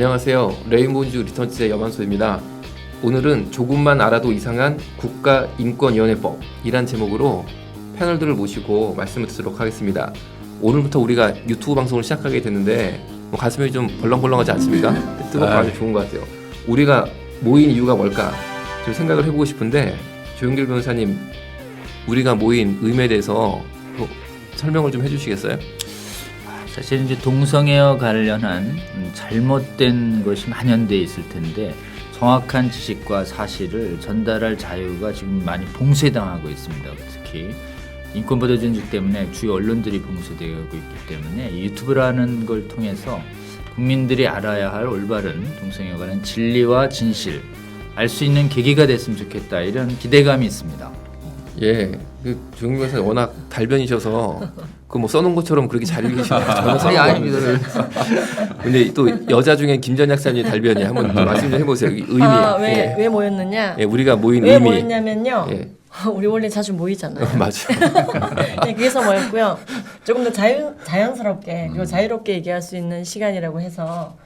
안녕하세요. 레인보우즈 리턴즈의 여만소입니다. 오늘은 조금만 알아도 이상한 국가인권위원회법이란 제목으로 패널들을 모시고 말씀을 듣도록 하겠습니다. 오늘부터 우리가 유튜브 방송을 시작하게 됐는데 뭐 가슴이 좀 벌렁벌렁하지 않습니까? 뜨겁고 아. 아주 좋은 것 같아요. 우리가 모인 이유가 뭘까 좀 생각을 해보고 싶은데 조영길 변호사님 우리가 모인 의미에 대해서 뭐 설명을 좀 해주시겠어요? 사실 이제 동성애와 관련한 음, 잘못된 것이 만연돼 있을 텐데 정확한 지식과 사실을 전달할 자유가 지금 많이 봉쇄당하고 있습니다. 특히 인권보도 준칙 때문에 주요 언론들이 봉쇄되고 있기 때문에 이 유튜브라는 걸 통해서 국민들이 알아야 할 올바른 동성애와 관한 진리와 진실 알 수 있는 계기가 됐으면 좋겠다 이런 기대감이 있습니다. 예, 그 변호사 워낙 달변이셔서 그 뭐 써놓은 것처럼 그렇게 잘 전혀 써놓은 거 아닙니다. 근데 또 여자 중에 김전 약사님 달변이 한번 좀 말씀 좀 해보세요. 이 의미. 아, 왜, 예. 왜 모였느냐? 예, 우리가 모인 왜 의미. 모였냐면요. 예, 우리 원래 자주 모이잖아요. 맞아. 네, 그래서 모였고요. 조금 더 자유, 자연스럽게 음. 그리고 자유롭게 얘기할 수 있는 시간이라고 해서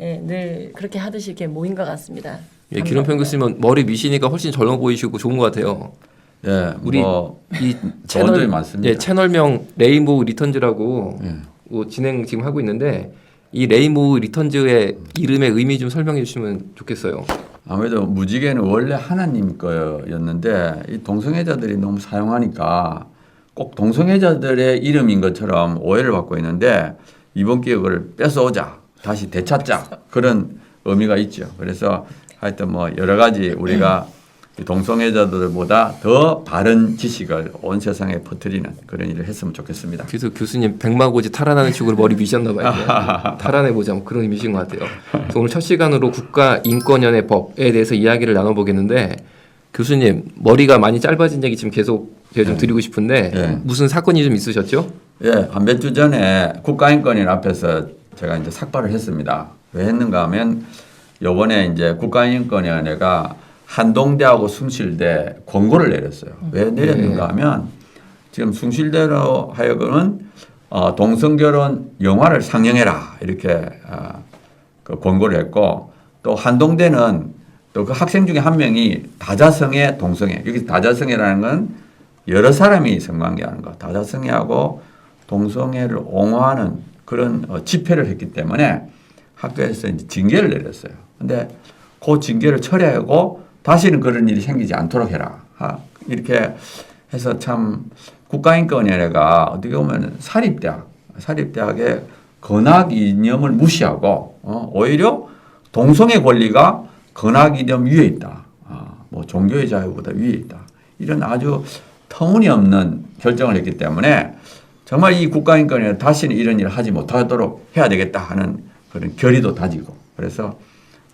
예, 늘 그렇게 하듯이 이렇게 모인 것 같습니다. 예, 기름평 교수님은 머리 미시니까 훨씬 젊어 보이시고 좋은 것 같아요. 예, 우리 뭐 이 채널 많습니다. 예, 채널명 레인보우 리턴즈라고 예. 뭐 진행 지금 하고 있는데 이 레인보우 리턴즈의 이름의 의미 좀 설명해 주시면 좋겠어요. 아무래도 무지개는 원래 하나님 거였는데 이 동성애자들이 너무 사용하니까 꼭 동성애자들의 이름인 것처럼 오해를 받고 있는데 이번 기회 그걸 뺏어오자 다시 되찾자 그런 의미가 있죠. 그래서 하여튼 뭐 여러 가지 우리가 이 동성애자들보다 더 바른 지식을 온 세상에 퍼뜨리는 그런 일을 했으면 좋겠습니다. 그래서 교수님 백마고지 탈환하는 식으로 머리 미셨나 봐요. 탈환해 보자 뭐 그런 의미신 것 같아요. 오늘 첫 시간으로 국가인권위원회법에 대해서 이야기를 나눠보겠는데 교수님 머리가 많이 짧아진 얘기 지금 계속 제가 좀 드리고 싶은데 네. 무슨 사건이 좀 있으셨죠? 예, 한몇 주 전에 국가인권위 앞에서 제가 이제 삭발을 했습니다. 왜 했는가 하면 요번에 이제 국가인권위원회가 한동대하고 숭실대 권고를 내렸어요. 왜 내렸는가 하면 지금 숭실대로 하여금은 어, 동성결혼 영화를 상영해라. 이렇게 어, 그 권고를 했고 또 한동대는 또 그 학생 중에 한 명이 다자성애 동성애. 여기 다자성애라는 건 여러 사람이 성관계하는 거. 다자성애하고 동성애를 옹호하는 그런 어, 집회를 했기 때문에 학교에서 이제 징계를 내렸어요. 근데 그 징계를 철회하고 다시는 그런 일이 생기지 않도록 해라. 하, 이렇게 해서 참 국가인권위원회가 어떻게 보면 사립대학, 사립대학의 건학 이념을 무시하고 어, 오히려 동성애 권리가 건학 이념 위에 있다. 아, 뭐 종교의 자유보다 위에 있다. 이런 아주 터무니없는 결정을 했기 때문에 정말 이 국가인권위는 다시는 이런 일을 하지 못하도록 해야 되겠다 하는 그런 결의도 다지고 그래서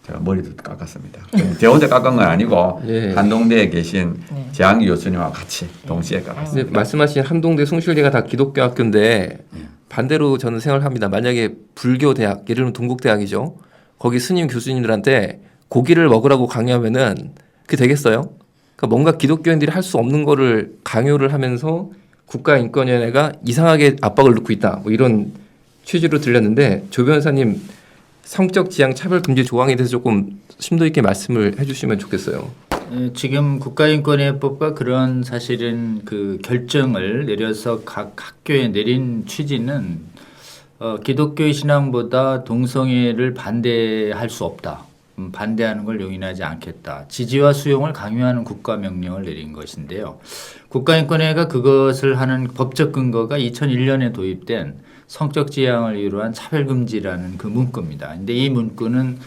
제가 머리도 깎았습니다. 제 혼자 깎은 건 아니고 예. 한동대에 계신 재한기 교수님과 같이 동시에 깎았습니다. 근데 말씀하신 한동대 숭실대가 다 기독교 학교인데 반대로 저는 생각합니다. 만약에 불교 대학, 예를 들면 동국대학이죠. 거기 스님 교수님들한테 고기를 먹으라고 강요하면은 그게 되겠어요? 그러니까 뭔가 기독교인들이 할 수 없는 거를 강요를 하면서 국가인권위원회가 이상하게 압박을 넣고 있다. 뭐 이런 취지로 들렸는데 조 변호사님 성적 지향 차별 금지 조항에 대해서 조금 심도 있게 말씀을 해주시면 좋겠어요. 에, 지금 국가인권위법과 그런 사실은 그 결정을 내려서 각 학교에 내린 취지는 어, 기독교의 신앙보다 동성애를 반대할 수 없다. 음, 반대하는 걸 용인하지 않겠다. 지지와 수용을 강요하는 국가 명령을 내린 것인데요. 국가인권회가 그것을 하는 법적 근거가 2001년에 도입된 성적 지향을 이유로 한 차별금지라는 그 문구입니다. 근데 이 문구는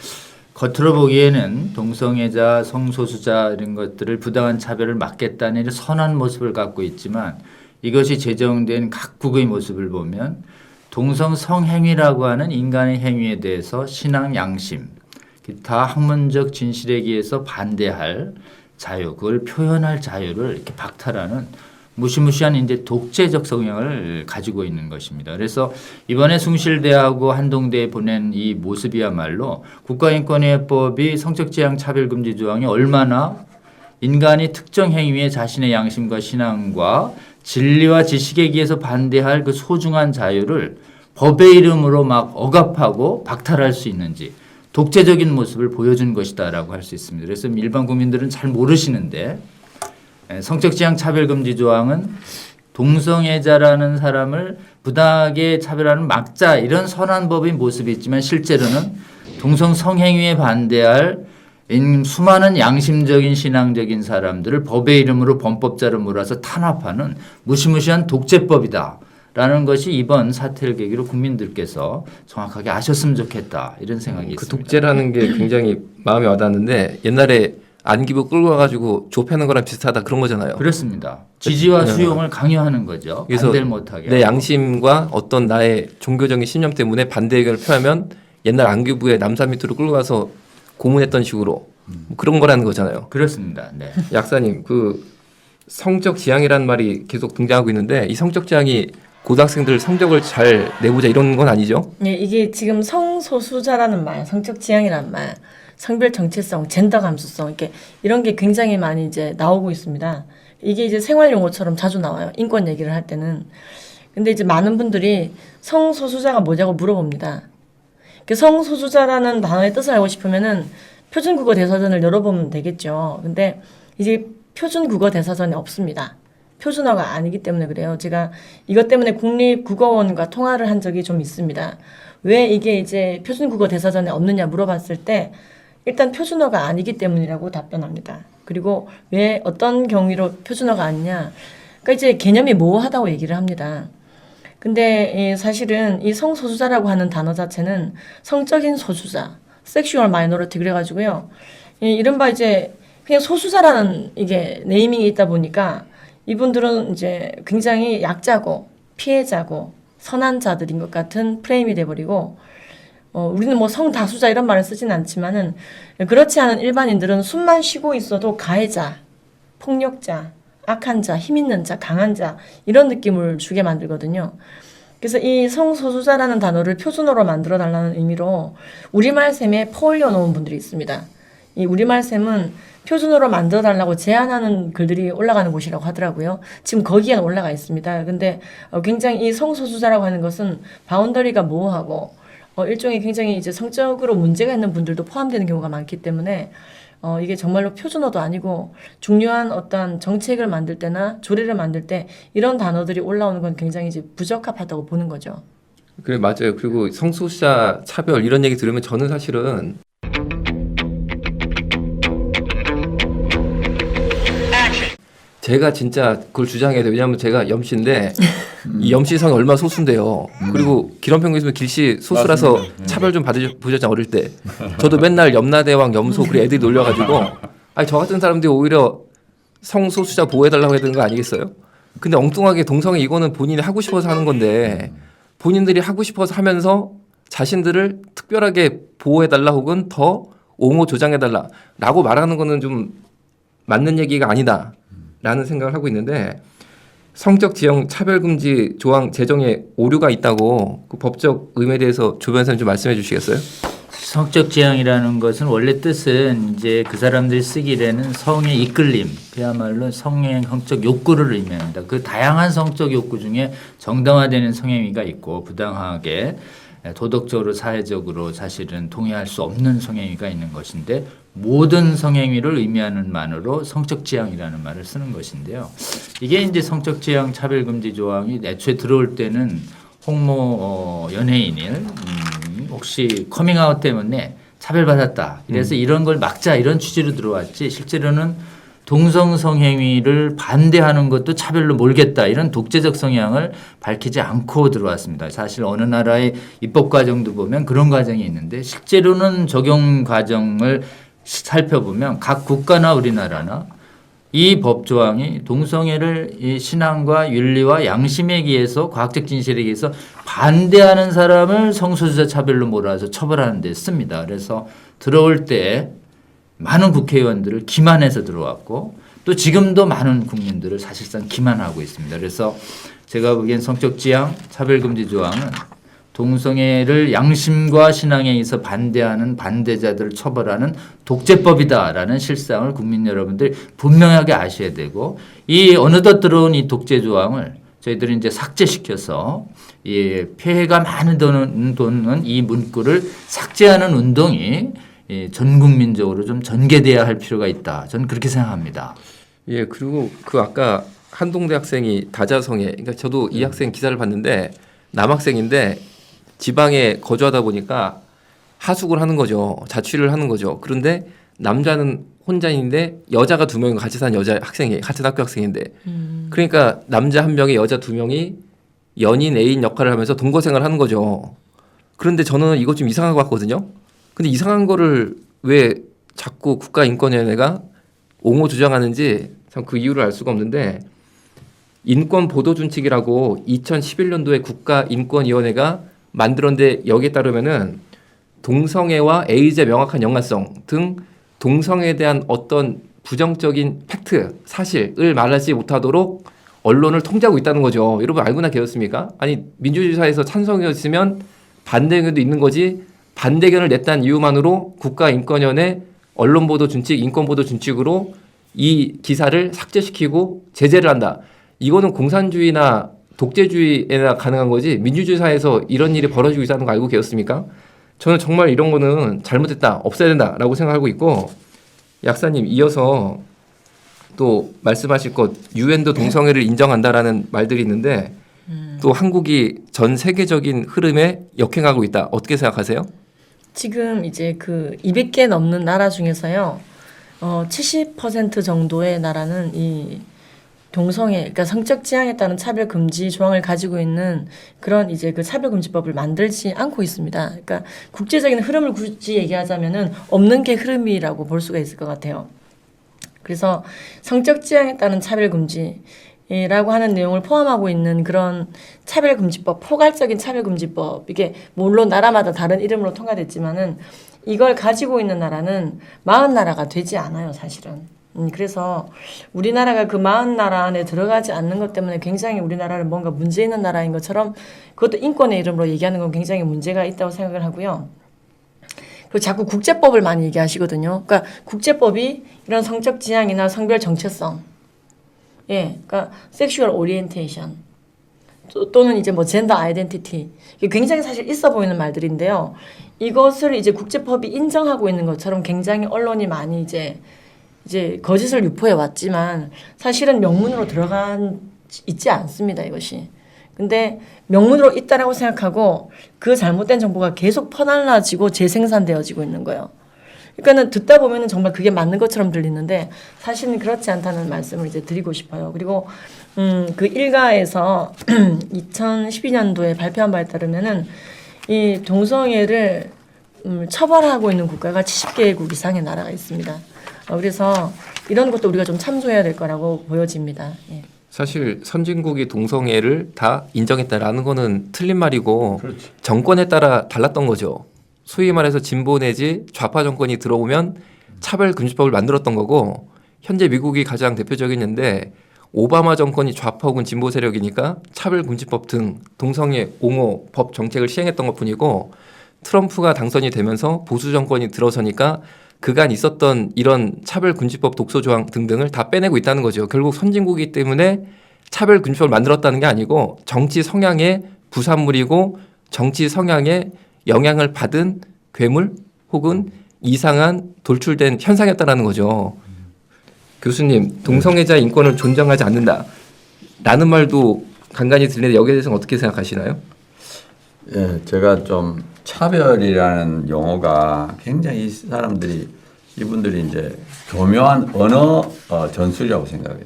겉으로 보기에는 동성애자, 성소수자 이런 것들을 부당한 차별을 막겠다는 선한 모습을 갖고 있지만 이것이 제정된 각국의 모습을 보면 동성 성행위라고 하는 인간의 행위에 대해서 신앙 양심, 기타 학문적 진실에 의해서 반대할 자유, 그걸 표현할 자유를 이렇게 박탈하는 무시무시한 이제 독재적 성향을 가지고 있는 것입니다. 그래서 이번에 숭실대하고 한동대에 보낸 이 모습이야말로 국가인권위법이 성적지향 차별금지 조항이 얼마나 인간이 특정 행위에 자신의 양심과 신앙과 진리와 지식에 의해서 반대할 그 소중한 자유를 법의 이름으로 막 억압하고 박탈할 수 있는지 독재적인 모습을 보여준 것이다라고 할 수 있습니다. 그래서 일반 국민들은 잘 모르시는데 에, 성적 지향 차별 금지 조항은 동성애자라는 사람을 부당하게 차별하는 막자 이런 선한 법의 모습이 있지만 실제로는 동성 성행위에 반대할 인- 수많은 양심적인 신앙적인 사람들을 법의 이름으로 범법자로 몰아서 탄압하는 무시무시한 독재법이다. 라는 것이 이번 사태를 계기로 국민들께서 정확하게 아셨으면 좋겠다 이런 생각이 그 있습니다. 독재라는 게 굉장히 마음에 와닿는데 옛날에 안기부 끌고 와가지고 좁혀는 거랑 비슷하다 그런 거잖아요. 그렇습니다. 지지와 네. 수용을 강요하는 거죠. 그래서 반대를 못하게. 내 양심과 어떤 나의 종교적인 신념 때문에 반대 의견을 표하면 옛날 안기부의 남산 밑으로 끌고 가서 고문했던 식으로 뭐 그런 거라는 거잖아요. 그렇습니다. 네. 약사님 그 성적 지향이라는 말이 계속 등장하고 있는데 이 성적 지향이 고등학생들 성적을 잘 내보자 이런 건 아니죠? 예, 이게 지금 성소수자라는 말, 성적 지향이라는 말, 성별 정체성, 젠더 감수성 이렇게 이런 게 굉장히 많이 이제 나오고 있습니다. 이게 이제 생활 용어처럼 자주 나와요. 인권 얘기를 할 때는. 근데 이제 많은 분들이 성소수자가 뭐냐고 물어봅니다. 그 성소수자라는 단어의 뜻을 알고 싶으면은 표준 국어 대사전을 열어보면 되겠죠. 근데 이제 표준 국어 대사전이 없습니다. 표준어가 아니기 때문에 그래요. 제가 이것 때문에 국립국어원과 통화를 한 적이 좀 있습니다. 왜 이게 이제 표준국어 대사전에 없느냐 물어봤을 때 일단 표준어가 아니기 때문이라고 답변합니다. 그리고 왜 어떤 경위로 표준어가 아니냐? 그러니까 이제 개념이 모호하다고 얘기를 합니다. 근데 이 사실은 이 성소수자라고 하는 단어 자체는 성적인 소수자, 섹슈얼 마이너리티 그래가지고요. 이 이른바 이제 그냥 소수자라는 이게 네이밍이 있다 보니까 이분들은 이제 굉장히 약자고 피해자고 선한 자들인 것 같은 프레임이 돼버리고 어, 우리는 뭐 성다수자 이런 말을 쓰진 않지만은 그렇지 않은 일반인들은 숨만 쉬고 있어도 가해자, 폭력자, 악한 자, 힘 있는 자, 강한 자 이런 느낌을 주게 만들거든요. 그래서 이 성소수자라는 단어를 표준어로 만들어 달라는 의미로 우리말 셈에 퍼올려 놓은 분들이 있습니다. 이 우리말 셈은 표준어로 만들어 달라고 제안하는 글들이 올라가는 곳이라고 하더라고요. 지금 거기에는 올라가 있습니다. 근데 어, 굉장히 이 성소수자라고 하는 것은 바운더리가 모호하고 어, 일종의 굉장히 이제 성적으로 문제가 있는 분들도 포함되는 경우가 많기 때문에 어, 이게 정말로 표준어도 아니고 중요한 어떤 정책을 만들 때나 조례를 만들 때 이런 단어들이 올라오는 건 굉장히 이제 부적합하다고 보는 거죠. 그래 맞아요. 그리고 성소수자 차별 이런 얘기 들으면 저는 사실은 제가 진짜 그걸 주장해야 돼요. 왜냐하면 제가 염씨인데 이 염씨성이 얼마나 소수인데요. 그리고 기런평균 있으면 길씨 소수라서 맞습니다. 차별 좀 받으셨잖아요 어릴 때. 저도 맨날 염라대왕 염소 그리 애들이 놀려가지고 아니 저 같은 사람들이 오히려 성소수자 보호해달라고 해야 되는 거 아니겠어요? 근데 엉뚱하게 동성애 이거는 본인이 하고 싶어서 하는 건데 본인들이 하고 싶어서 하면서 자신들을 특별하게 보호해달라 혹은 더 옹호 조장해달라라고 말하는 거는 좀 맞는 얘기가 아니다 라는 생각을 하고 있는데 성적 지형 차별금지 조항 제정에 오류가 있다고 그 법적 의미에 대해서 조 변호사님 좀 말씀해 주시겠어요? 성적 지향이라는 것은 원래 뜻은 이제 그 사람들이 쓰기에는 성의 이끌림, 그야말로 성의 성적 욕구를 의미합니다. 그 다양한 성적 욕구 중에 정당화되는 성행위가 있고 부당하게 도덕적으로 사회적으로 사실은 동의할 수 없는 성행위가 있는 것인데 모든 성행위를 의미하는 만으로 성적 지향이라는 말을 쓰는 것인데요. 이게 이제 성적 지향 차별 금지 조항이 애초에 들어올 때는 홍모 어, 연예인을 음, 혹시 커밍아웃 때문에 차별받았다. 그래서 이런 걸 막자 이런 취지로 들어왔지 실제로는 동성 성행위를 반대하는 것도 차별로 몰겠다 이런 독재적 성향을 밝히지 않고 들어왔습니다. 사실 어느 나라의 입법 과정도 보면 그런 과정이 있는데 실제로는 적용 과정을 살펴보면 각 국가나 우리나라나 이 법조항이 동성애를 이 신앙과 윤리와 양심에 의해서 과학적 진실에 의해서 반대하는 사람을 성소수자 차별로 몰아서 처벌하는 데 씁니다. 그래서 들어올 때 많은 국회의원들을 기만해서 들어왔고 또 지금도 많은 국민들을 사실상 기만하고 있습니다. 그래서 제가 보기엔 성적 지향 차별금지 조항은 동성애를 양심과 신앙에 의해서 반대하는 반대자들을 처벌하는 독재법이다라는 실상을 국민 여러분들이 분명하게 아셔야 되고 이 어느덧 들어온 이 독재 조항을 저희들이 이제 삭제시켜서 이 폐해가 많은 돈은, 돈은 이 문구를 삭제하는 운동이 이전 국민적으로 좀 전개돼야 할 필요가 있다. 저는 그렇게 생각합니다. 예, 그리고 그 아까 한동대 학생이 다자성에, 그러니까 저도 이 학생 기사를 봤는데 남학생인데 지방에 거주하다 보니까 하숙을 하는 거죠. 자취를 하는 거죠. 그런데 남자는 혼자인데 여자가 두 명이 같이 산 여자 학생이 같은 학교 학생인데 그러니까 남자 한 명에 여자 두 명이 연인 애인 역할을 하면서 동거 생활을 하는 거죠. 그런데 저는 이거 좀 이상한 것 같거든요. 근데 이상한 거를 왜 자꾸 국가인권위원회가 옹호 주장하는지 참 그 이유를 알 수가 없는데 인권 보도 준칙이라고 2011년도에 국가인권위원회가 만들었는데 여기에 따르면은 동성애와 에이즈의 명확한 연관성 등 동성애에 대한 어떤 부정적인 팩트 사실을 말하지 못하도록 언론을 통제하고 있다는 거죠. 여러분 알고나 계셨습니까? 아니 민주주의 사회에서 찬성이었으면 반대 의견도 있는 거지 반대 의견을 냈다는 이유만으로 국가인권위원회 언론보도 준칙, 인권보도 준칙으로 이 기사를 삭제시키고 제재를 한다. 이거는 공산주의나 독재주의에나 가능한 거지 민주주의 사회에서 이런 일이 벌어지고 있다는 거 알고 계셨습니까? 저는 정말 이런 거는 잘못됐다, 없애야 된다라고 생각하고 있고 약사님 이어서 또 말씀하실 것 유엔도 동성애를 인정한다라는 말들이 있는데 또 한국이 전 세계적인 흐름에 역행하고 있다. 어떻게 생각하세요? 지금 이제 그 200개 넘는 나라 중에서요, 어, 70% 정도의 나라는 이 동성애, 그러니까 성적 지향에 따른 차별 금지 조항을 가지고 있는 그런 이제 그 차별 금지법을 만들지 않고 있습니다. 그러니까 국제적인 흐름을 굳이 얘기하자면은 없는 게 흐름이라고 볼 수가 있을 것 같아요. 그래서 성적 지향에 따른 차별 금지. 이라고 하는 내용을 포함하고 있는 그런 차별금지법, 포괄적인 차별금지법, 이게 물론 나라마다 다른 이름으로 통과됐지만은 이걸 가지고 있는 나라는 마흔 나라가 되지 않아요, 사실은. 음, 그래서 우리나라가 그 마흔 나라 안에 들어가지 않는 것 때문에 굉장히 우리나라는 뭔가 문제 있는 나라인 것처럼 그것도 인권의 이름으로 얘기하는 건 굉장히 문제가 있다고 생각을 하고요. 그리고 자꾸 국제법을 많이 얘기하시거든요. 그러니까 국제법이 이런 성적 지향이나 성별 정체성, 예, 그러니까 섹슈얼 오리엔테이션 또는 이제 뭐 젠더 아이덴티티 굉장히 사실 있어 보이는 말들인데요. 이것을 이제 국제법이 인정하고 있는 것처럼 굉장히 언론이 많이 이제 이제 거짓을 유포해 왔지만 사실은 명문으로 들어간 있지 않습니다 이것이. 근데 명문으로 있다라고 생각하고 그 잘못된 정보가 계속 퍼날라지고 재생산되어지고 있는 거예요. 그러니까는 듣다 보면은 정말 그게 맞는 것처럼 들리는데 사실은 그렇지 않다는 말씀을 이제 드리고 싶어요. 그리고 음, 그 일가에서 2012년도에 발표한 바에 따르면은 이 동성애를 음, 처벌하고 있는 국가가 70개국 이상의 나라가 있습니다. 어, 그래서 이런 것도 우리가 좀 참조해야 될 거라고 보여집니다. 예. 사실 선진국이 동성애를 다 인정했다라는 거는 틀린 말이고 그렇지. 정권에 따라 달랐던 거죠. 소위 말해서 진보 내지 좌파 정권이 들어오면 차별 금지법을 만들었던 거고 현재 미국이 가장 대표적이는데 오바마 정권이 좌파 혹은 진보 세력이니까 차별 금지법 등 동성애 옹호 법 정책을 시행했던 것뿐이고 트럼프가 당선이 되면서 보수 정권이 들어서니까 그간 있었던 이런 차별 금지법 독소 조항 등등을 다 빼내고 있다는 거죠. 결국 선진국이기 때문에 차별 금지법을 만들었다는 게 아니고 정치 성향의 부산물이고 정치 성향의 영향을 받은 괴물 혹은 이상한 돌출된 현상이었다라는 거죠. 교수님, 동성애자 인권을 존중하지 않는다. 라는 말도 간간히 들리는데 여기에 대해서는 어떻게 생각하시나요? 예, 제가 좀 차별이라는 용어가 굉장히 이 사람들이 이분들이 이제 교묘한 언어 어, 전술이라고 생각해요.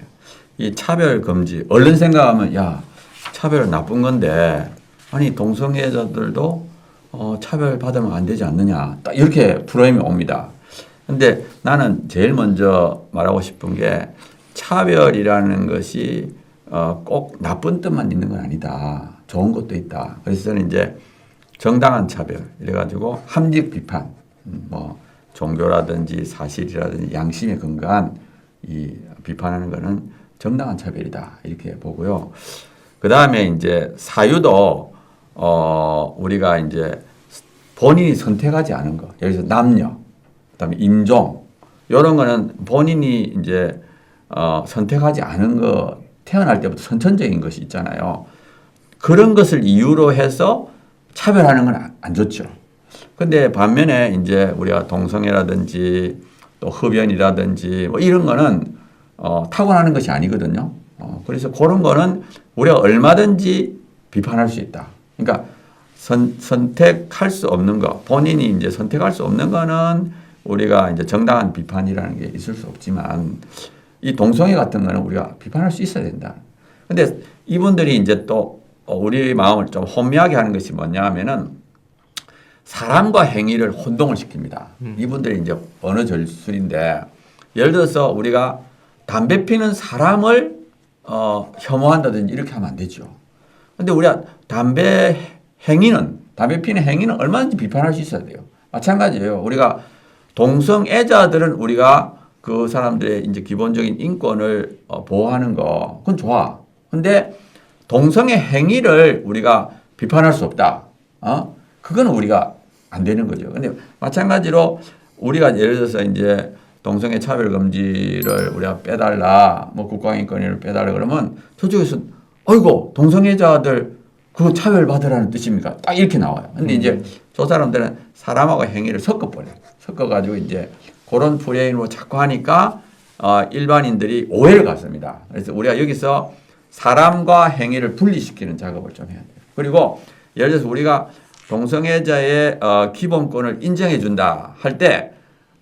이 차별 금지 얼른 생각하면 야 차별은 나쁜 건데 아니 동성애자들도 어, 차별 받으면 안 되지 않느냐 딱 이렇게 프레임이 옵니다. 근데 나는 제일 먼저 말하고 싶은 게 차별이라는 것이 어, 꼭 나쁜 뜻만 있는 건 아니다. 좋은 것도 있다. 그래서 저는 이제 정당한 차별. 이래가지고 합리적 비판, 음, 뭐 종교라든지 사실이라든지 양심에 근거한 이 비판하는 거는 정당한 차별이다. 이렇게 보고요. 그 다음에 이제 사유도 어 우리가 이제 본인이 선택하지 않은 거, 들어서 남녀, 그다음에 인종. 이런 거는 본인이 이제 어 선택하지 않은 태어날 때부터 선천적인 것이 있잖아요. 그런 것을 이유로 해서 차별하는 건 안 좋죠. 근데 반면에 이제 우리가 동성애라든지 또 흡연이라든지 뭐 이런 거는 어, 타고나는 것이 아니거든요. 어, 그래서 그런 거는 우리가 얼마든지 비판할 수 있다. 그러니까 선, 선택할 수 없는 거, 본인이 이제 선택할 수 없는 거는 우리가 이제 정당한 비판이라는 게 있을 수 없지만 이 동성애 같은 거는 우리가 비판할 수 있어야 된다. 근데 이분들이 이제 또 어, 우리 마음을 좀 혼미하게 하는 것이 뭐냐 하면은 사람과 행위를 혼동을 시킵니다. 이분들이 이제 어느 절술인데 예를 들어서 우리가 담배 피는 사람을 어, 혐오한다든지 이렇게 하면 안 되죠. 근데 우리가 담배 행위는 담배 피는 행위는 얼마든지 비판할 수 있어야 돼요. 마찬가지예요. 우리가 동성애자들은 우리가 그 사람들의 이제 기본적인 인권을 어, 보호하는 거 그건 좋아. 근데 동성애 행위를 우리가 비판할 수 없다. 어? 그거는 우리가 안 되는 거죠. 근데 마찬가지로 우리가 예를 들어서 이제 동성애 차별 금지를 우리가 빼달라, 뭐 국가인권을 빼달라 그러면 저쪽에서 어이고 동성애자들 그거 차별 받으라는 뜻입니까? 딱 이렇게 나와요. 근데 이제 저 사람들은 사람하고 행위를 섞어버려. 섞어가지고 이제 그런 프레임으로 자꾸 하니까 어, 일반인들이 오해를 갖습니다. 그래서 우리가 여기서 사람과 행위를 분리시키는 작업을 좀 해야 돼요. 그리고 예를 들어서 우리가 동성애자의 어, 기본권을 인정해 준다 할 때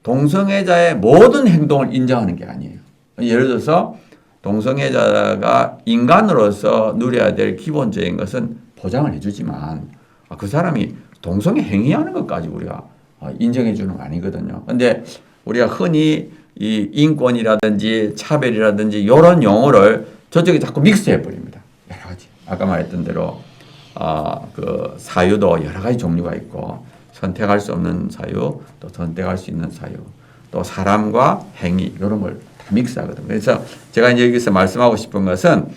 동성애자의 모든 행동을 인정하는 게 아니에요. 예를 들어서 동성애자가 인간으로서 누려야 될 기본적인 것은 보장을 해주지만 아, 그 사람이 동성애 행위하는 것까지 우리가 어, 인정해 주는 거 아니거든요. 근데 우리가 흔히 이 인권이라든지 차별이라든지 이런 용어를 저쪽에 자꾸 믹스해 버립니다. 여러 가지. 아까 말했던 대로 아, 그 사유도 여러 가지 종류가 있고 선택할 수 없는 사유, 또 선택할 수 있는 사유, 또 사람과 행위 이런 걸 다 믹스하거든요. 그래서 제가 이제 여기서 말씀하고 싶은 것은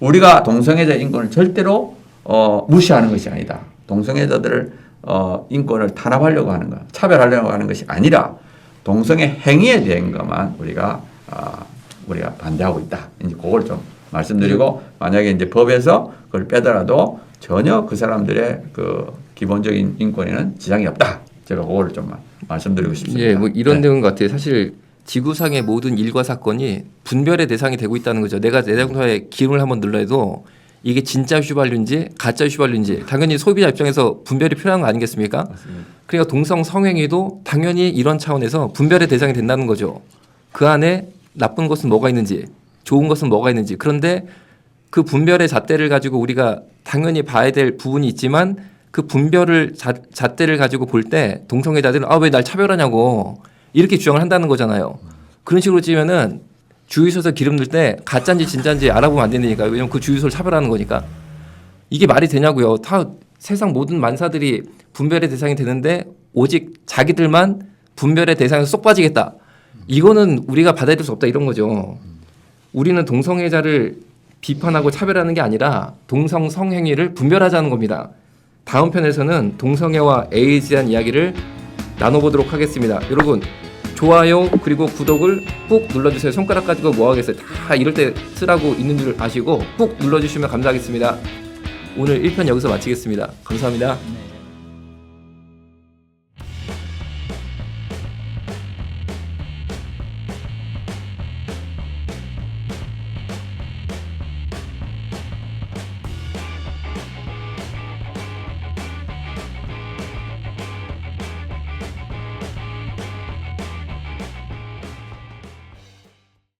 우리가 동성애자 인권을 절대로 어, 무시하는 것이 아니다. 동성애자들을 어, 인권을 탄압하려고 하는 것, 차별하려고 하는 것이 아니라 동성애 행위에 대한 것만 우리가 아, 우리가 반대하고 있다. 이제 그걸 좀 말씀드리고 만약에 이제 법에서 그걸 빼더라도 전혀 그 사람들의 그 기본적인 인권에는 지장이 없다. 제가 그거를 좀 말씀드리고 싶습니다. 예, 뭐 이런 네. 내용 같아요. 사실 지구상의 모든 일과 사건이 분별의 대상이 되고 있다는 거죠. 내가 내 장소에 기름을 한번 눌러도 이게 진짜 휘발유인지 가짜 휘발유인지 당연히 소비자 입장에서 분별이 필요한 거 아니겠습니까? 그러니까 동성 성행위도 당연히 이런 차원에서 분별의 대상이 된다는 거죠. 그 안에 나쁜 것은 뭐가 있는지, 좋은 것은 뭐가 있는지. 그런데 그 분별의 잣대를 가지고 우리가 당연히 봐야 될 부분이 있지만 그 분별을 자, 잣대를 가지고 볼 때 동성애자들은 아 왜 날 차별하냐고 이렇게 주장을 한다는 거잖아요. 그런 식으로 찌면은 주유소에서 기름 넣을 때 가짜인지 진짜인지 알아보면 안 되니까 왜냐면 그 주유소를 차별하는 거니까 이게 말이 되냐고요. 다 세상 모든 만사들이 분별의 대상이 되는데 오직 자기들만 분별의 대상에서 쏙 빠지겠다. 이거는 우리가 받아들일 수 없다 이런 거죠. 우리는 동성애자를 비판하고 차별하는 게 아니라 동성 성행위를 분별하자는 겁니다. 다음 편에서는 동성애와 에이즈에 대한 이야기를 나눠보도록 하겠습니다. 여러분 좋아요 그리고 구독을 꾹 눌러주세요. 손가락 가지고 뭐 하겠어요. 다 이럴 때 쓰라고 있는 줄 아시고 꾹 눌러주시면 감사하겠습니다. 오늘 1편 여기서 마치겠습니다. 감사합니다. 네.